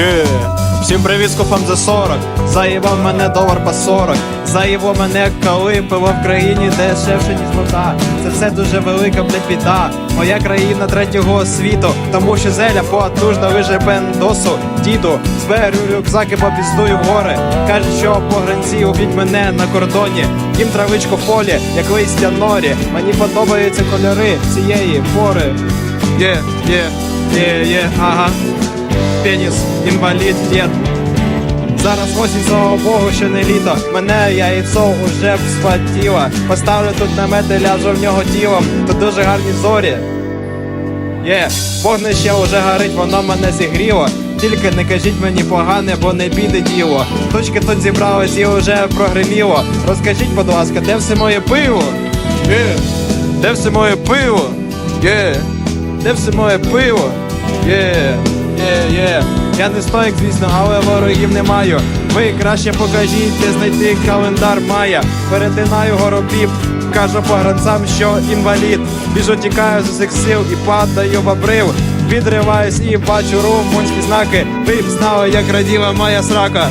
Є, всім привіт скопам за 40 Заїбав мене долар по 40 Заїбав мене, коли в країні дешевше, ніж вода. Це все дуже велика, блядь, біда. Моя країна третього світу. Тому що зеля потужно виже бендосу Діду, зберу рюкзаки, попіздую в гори. Каже, що погранці убіть мене на кордоні. Їм травичку в полі, як листя норі. Мені подобаються кольори цієї пори. Є, є, є, є, ага Пеніс, інвалід, дід Зараз осінь, слава Богу, що не літо. Мене яйцо уже вспотіло. Поставлю тут намет і ляжу в нього тілом. Тут дуже гарні зорі. Є, вогнище уже горить, воно мене зігріло. Тільки не кажіть мені погане, бо не піде діло. Точки тут зібрались і вже прогреміло. Розкажіть, будь ласка, де все моє пиво? Є, де все моє пиво? Є, де все моє пиво? Є, є, є. Я не стоїк, звісно, але ворогів не маю. Ви краще покажіть, де знайти календар мая. Перетинаю горобів, кажу погранцям, що інвалід. Біжу, тікаю з усіх сил і падаю в обрив. Відриваюсь і бачу румунські знаки. Ви б знали, як раділа моя срака.